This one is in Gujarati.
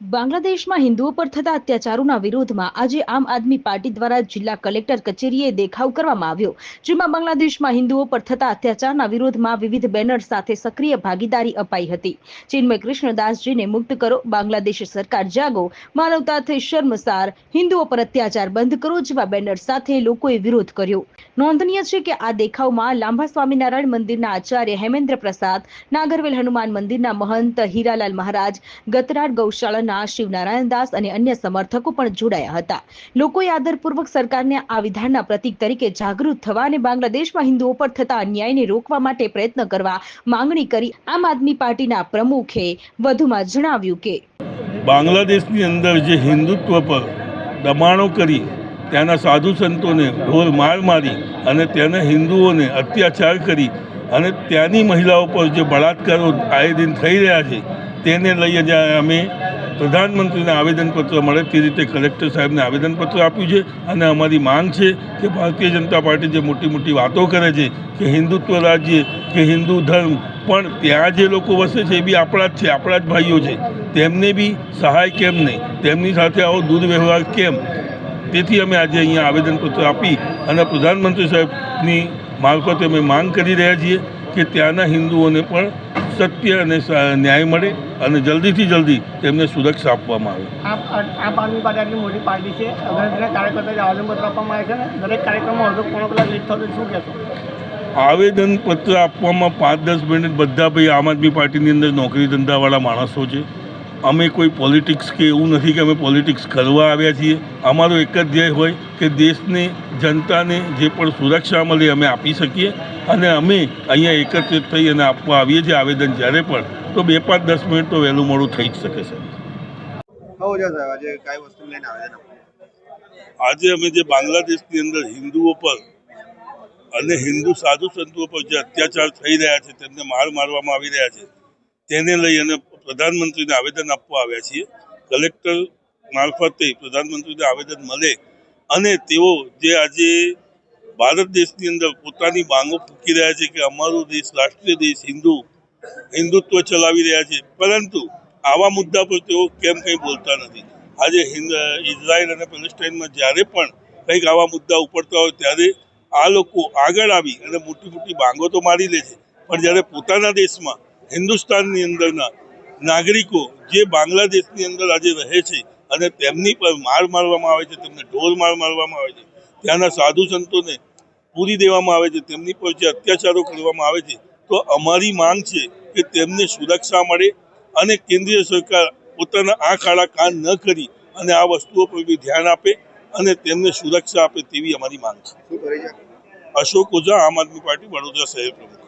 બાંગ્લાદેશમાં હિન્દુઓ પર થતા અત્યાચારોના વિરોધમાં આજે આમ આદમી પાર્ટી દ્વારા જિલ્લા કલેક્ટર કચેરીએ દેખાવ કરવામાં આવ્યો, જેમાં બાંગ્લાદેશમાં હિન્દુઓ પર થતા અત્યાચારના વિરોધમાં વિવિધ બેનર સાથે સક્રિય ભાગીદારી અપાઈ હતી. ચિન્મય કૃષ્ણદાસજીને મુક્ત કરો, બાંગ્લાદેશ સરકાર જાગો, માનવતાથી શર્મસાર, હિન્દુઓ પર અત્યાચાર બંધ કરો જેવા બેનર સાથે લોકોએ વિરોધ કર્યો. નોંધનીય છે કે આ દેખાવમાં લાંબા સ્વામિનારાયણ મંદિરના આચાર્ય હેમેન્દ્ર પ્રસાદ, નાગરવેલ હનુમાન મંદિરના મહંત હીરાલાલ મહારાજ, ગતરાડ ગૌશાળાના શિવનારાયણ દાસ અને અન્ય સમર્થકો પણ જોડાયા હતા. લોકોએ આદરપૂર્વક સરકારને આ વિધાનના પ્રતીક તરીકે જાગૃત થવા અને બાંગ્લાદેશમાં હિન્દુઓ પર થતા અન્યાયને રોકવા માટે પ્રયત્ન કરવા માંગણી કરી આમ આદમી પાર્ટીના પ્રમુખે વધુમાં જણાવ્યું કે બાંગ્લાદેશની અંદર જે હિન્દુત્વ પર દબાણો કરી, ત્યાંના સાધુ સંતોને ઢોર માર મારી અને ત્યાંના હિન્દુઓને અત્યાચાર કરી અને ત્યાંની મહિલાઓ પર જે બળાત્કારો આએ દિન થઈ રહ્યા છે, તેને લઈ જ અમે પ્રધાનમંત્રીને આવેદનપત્ર મળે તે રીતે કલેક્ટર સાહેબને આવેદનપત્ર આપ્યું છે અને અમારી માંગ છે કે ભારતીય જનતા પાર્ટી જે મોટી મોટી વાતો કરે છે કે હિન્દુત્વ રાજ્ય, કે હિન્દુ ધર્મ, પણ ત્યાં જે લોકો વસે છે એ બી આપણા જ છે, આપણા જ ભાઈઓ છે. તેમને બી સહાય કેમ નહીં? તેમની સાથે આવો દુર્વ્યવહાર કેમ? તેથી અમે આજે અહીંયા આવેદનપત્ર આપી અને પ્રધાનમંત્રી સાહેબની મારફતે અમે માંગ કરી રહ્યા છીએ કે ત્યાંના હિન્દુઓને પણ સત્ય અને ન્યાય મળે અને જલ્દીથી જલ્દી તેમને સુરક્ષા આપવામાં આવે. આપ આદમી પાર્ટી મોટી પાર્ટી છે. કાર્યકર્તા આવેદનપત્ર આપવામાં આવે છે ને દરેક કાર્યક્રમમાં અડધો પોણો કલાક લેટ થતો શું કહેશો? આવેદનપત્ર આપવામાં પાંચ દસ મિનિટ બધા ભાઈ આમ આદમી પાર્ટીની અંદર નોકરી ધંધાવાળા માણસો છે. અમે કોઈ પોલિટિક્સ કે એવું નથી કે અમે પોલિટિક્સ કરવા આવ્યા છીએ. અમારો એક જ ધ્યેય હોય કે દેશને જનતાને જે પણ સુરક્ષા મળે અમે આપી શકીએ. અને અમે અહીંયા એકત્રિત થઈ અને આપવા આવીએ છીએ આવેદન જ્યારે પણ તો બે પાંચ દસ મિનિટ તો વહેલું મોડું થઈ જ શકે છે. હો આજે કઈ વસ્તુ લઈને આજે અમે જે બાંગ્લાદેશની અંદર હિન્દુઓ પર અને હિન્દુ સાધુ સંતો પર જે અત્યાચાર થઈ રહ્યા છે તેમને માર મારવામાં આવી રહ્યા છે તેને લઈ અને પ્રધાનમંત્રીને આવેદન આપવા આવ્યા છીએ. કલેક્ટર મારફતે પ્રધાનમંત્રીને આવેદન મળે અને તેઓ જે આજે ભારત દેશની અંદર પોતાની માંગો ફૂંકી રહ્યા છે કે અમારો દેશ, રાષ્ટ્રીય દેશ હિન્દુ, હિન્દુત્વ ચલાવી રહ્યા છે. પરંતુ આવા મુદ્દા પર તેઓ કેમ કંઈ બોલતા નથી? આજે હિન્દ, ઇઝરાયલ અને પેલેસ્ટાઇનમાં જ્યારે પણ કંઈક આવા મુદ્દા ઉપડતા હોય ત્યારે આ લોકો આગળ આવી અને મોટી મોટી બાંગો તો મારી લે છે. પણ જ્યારે પોતાના દેશમાં હિન્દુસ્તાનની અંદરના નાગરિકો જે બાંગ્લાદેશની અંદર આજે રહે છે અને તેમની પર માર મારવામાં આવે છે તેમને ઢોર માર મારવામાં આવે છે ત્યાંના સાધુ સંતોને પૂરી દેવામાં આવે છે તેમની પર જે અત્યાચારો કરવામાં આવે છે તો અમારી માંગ છે કે તેમને સુરક્ષા મળે અને કેન્દ્રીય સરકાર પોતાના આંખ આડા કાન ન કરી અને આ વસ્તુઓ પર બી ધ્યાન આપે અને તેમને સુરક્ષા આપે તેવી અમારી માંગ છે. અશોક ઓઝા આમ આદમી પાર્ટી વડોદરા શહેર પ્રમુખ.